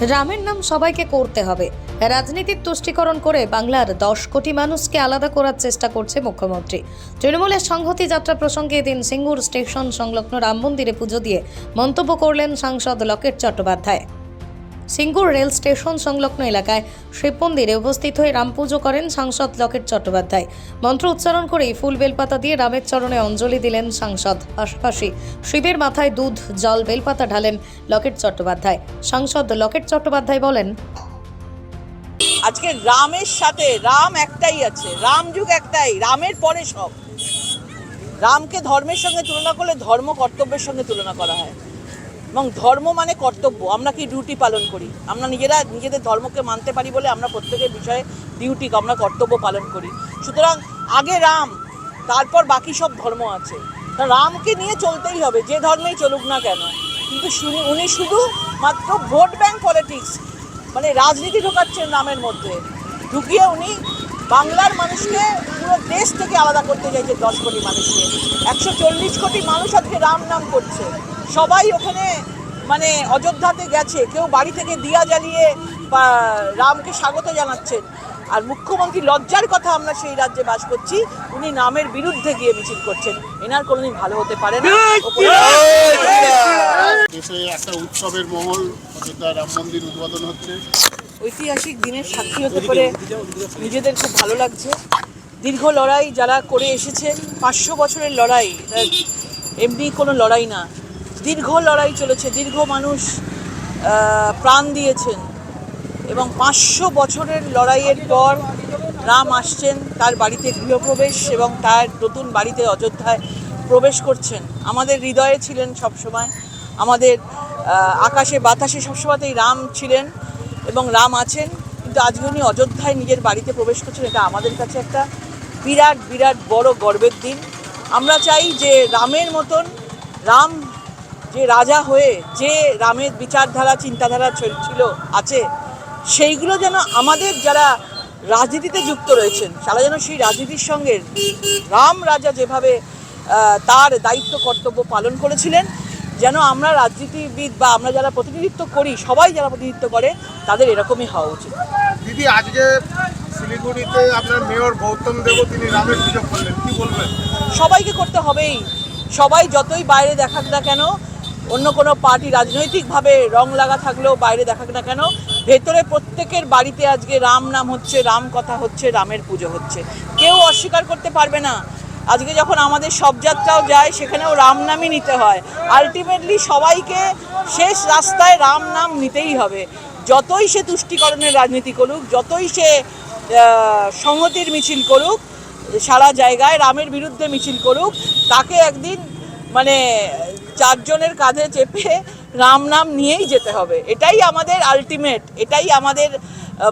রামের নাম সবাইকে করতে হবে। রাজনীতির তুষ্টিকরণ করে বাংলার দশ কোটি মানুষকে আলাদা করার চেষ্টা করছে মুখ্যমন্ত্রী। তৃণমূলের সংহতি যাত্রা প্রসঙ্গে এদিন সিঙ্গুর স্টেশন সংলগ্ন রাম মন্দিরে পুজো দিয়ে মন্তব্য করলেন সাংসদ লকেট চট্টোপাধ্যায়। সিঙ্গুর রেল স্টেশন সংলগ্ন এলাকায় শিব মন্দিরে উপস্থিত হয়ে রাম পুজো করেন সাংসদ লকেট চট্টোপাধ্যায়। মন্ত্র উচ্চারণ করেই ফুল বেলপাতা দিয়ে রামের চরণে অঞ্জলি দিলেন সাংসদ। পাশাপাশি শিবের মাথায় দুধ, জল, বেলপাতা ঢালেন লকেট চট্টোপাধ্যায়। সাংসদ লকেট চট্টোপাধ্যায় বলেন, আজকে রামের সাথে, রাম একটাই আছে, রাম যুগ একটাই, রামের পরে সব। রামকে ধর্মের সঙ্গে তুলনা করলে ধর্ম কর্তব্যের সঙ্গে তুলনা করা হয়। এবং ধর্ম মানে কর্তব্য। আমরা কি ডিউটি পালন করি? আমরা নিজেরা নিজেদের ধর্মকে মানতে পারি বলে আমরা প্রত্যেকের বিষয়ে ডিউটি আমরা কর্তব্য পালন করি। সুতরাং আগে রাম, তারপর বাকি সব ধর্ম আছে। রামকে নিয়ে চলতেই হবে, যে ধর্মেই চলুক না কেন। কিন্তু উনি শুধু মাত্র ভোট ব্যাংক পলিটিক্স মানে রাজনীতি ঢোকাচ্ছেন নামের মধ্যে। ঢুকিয়ে উনি বাংলার মানুষকে পুরো দেশ থেকে আলাদা করতে চাইছে দশ কোটি মানুষকে। একশো চল্লিশ কোটি মানুষ আজকে রাম নাম করছে। সবাই ওখানে মানে অযোধ্যাতে গেছে। কেউ বাড়ি থেকে দিয়া জ্বালিয়ে বা রামকে স্বাগত জানাচ্ছেন। আর মুখ্যমন্ত্রী লজ্জার কথা আমরা সেই রাজ্যে বাস করছি। উনি নামের বিরুদ্ধে গিয়ে মিছিল করছেন। এনার কোনোদিন ভালো হতে পারে না। দেশে একটা উৎসবের মহল অযোধ্যা রাম মন্দির উদ্বোধন হচ্ছে। ঐতিহাসিক দিনের সাক্ষী হতে পারে নিজেদের খুব ভালো লাগছে। দীর্ঘ লড়াই যারা করে এসেছেন, পাঁচশো বছরের লড়াই এমনি কোনো লড়াই না। দীর্ঘ লড়াই চলেছে, দীর্ঘ মানুষ প্রাণ দিয়েছেন। এবং পাঁচশো বছরের লড়াইয়ের পর রাম আসছেন, তার বাড়িতে গৃহপ্রবেশ এবং তার নতুন বাড়িতে অযোধ্যায় প্রবেশ করছেন। আমাদের হৃদয়ে ছিলেন সবসময়। আমাদের আকাশে বাতাসে সবসময়তেই রাম ছিলেন। এবং রাম আছেন, কিন্তু আজকে উনি অযোধ্যায় নিজের বাড়িতে প্রবেশ করছেন, এটা আমাদের কাছে একটা বিরাট বিরাট বড় গর্বের দিন। আমরা চাই যে রামের মতন রাম যে রাজা হয়ে যে রামের বিচারধারা, চিন্তাধারা ছিল- আছে, সেইগুলো যেন আমাদের যারা রাজনীতিতে যুক্ত রয়েছেন তারা যেন সেই রাজনীতির সঙ্গে রাম রাজা যেভাবে তার দায়িত্ব, কর্তব্য পালন করেছিলেন যেন আমরা রাজনীতিবিদ বা আমরা যারা প্রতিনিধিত্ব করি সবাই যারা প্রতিনিধিত্ব করে তাদের এরকমই হওয়া উচিত। দিদি আজকে শিলিগুড়িতে আপনার মেয়র গৌতম দেব তিনি রামের পুজো করলেন কি বলবেন? সবাইকে করতে হবেই। সবাই যতই বাইরে দেখাক না কেন অন্য কোনো পার্টি রাজনৈতিকভাবে রং লাগা থাকলেও বাইরে দেখাক না কেন ভেতরে প্রত্যেকের বাড়িতে আজকে রাম নাম হচ্ছে রাম কথা হচ্ছে রামের পুজো হচ্ছে। কেউ অস্বীকার করতে পারবে না। আজকে যখন আমাদের শবযাত্রাও যায়, সেখানেও রাম নামই নিতে হয়। আলটিমেটলি সবাইকে শেষ রাস্তায় রাম নাম নিতেই হবে। যতই সে তুষ্টিকরণের রাজনীতি করুক, যতই সে সংহতির মিছিল করুক, সারা জায়গায় রামের বিরুদ্ধে মিছিল করুক, তাকে একদিন মানে চারজনের কাঁধে চেপে রাম নাম নিয়েই যেতে হবে। এটাই আমাদের আলটিমেট এটাই আমাদের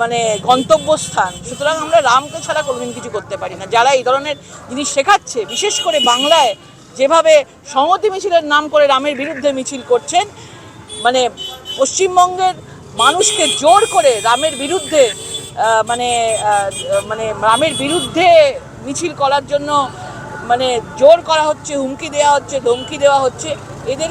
মানে গন্তব্যস্থান। সুতরাং আমরা রামকে ছাড়া কোনোদিন কিছু করতে পারি না। যারা এই ধরনের জিনিস শেখাচ্ছে, বিশেষ করে বাংলায় যেভাবে সংহতি মিছিলের নাম করে রামের বিরুদ্ধে মিছিল করছেন মানে পশ্চিমবঙ্গের মানুষকে জোর করে রামের বিরুদ্ধে মানে মানে রামের বিরুদ্ধে মিছিল করার জন্য মানে জোর করা হচ্ছে, হুমকি দেওয়া হচ্ছে, ধমকি দেওয়া হচ্ছে, এদের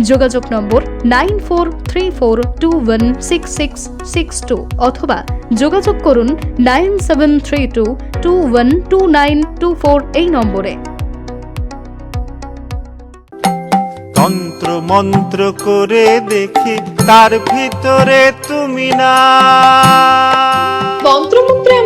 যোগাযোগ number nine four three four two one six six six two অথবা যোগাযোগ করুন nine seven three two two one two nine two four এই নম্বরে। তন্ত্র মন্ত্র করে দেখি তার ভিতরে তুমি না। তন্ত্রমন্ত্রে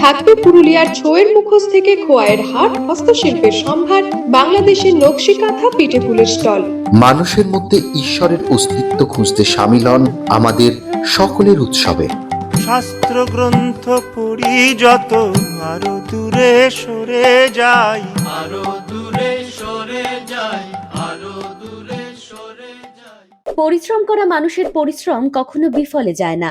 থাকবে পুরুলিয়ার ছোয়ের মুখোশ থেকে খোয়াইয়ের হাট হস্তশিল্পের সম্ভার বাংলাদেশের নকশি কাঁথা পিঠে ফুলের স্টল। মানুষের মধ্যে ঈশ্বরের অস্তিত্ব খুঁজতে সামিল হন আমাদের সকলের উৎসবে। শাস্ত্র গ্রন্থ পড়ি যত আরও দূরে সরে যাই। পরিশ্রম করা মানুষের পরিশ্রম কখনো বিফলে যায় না।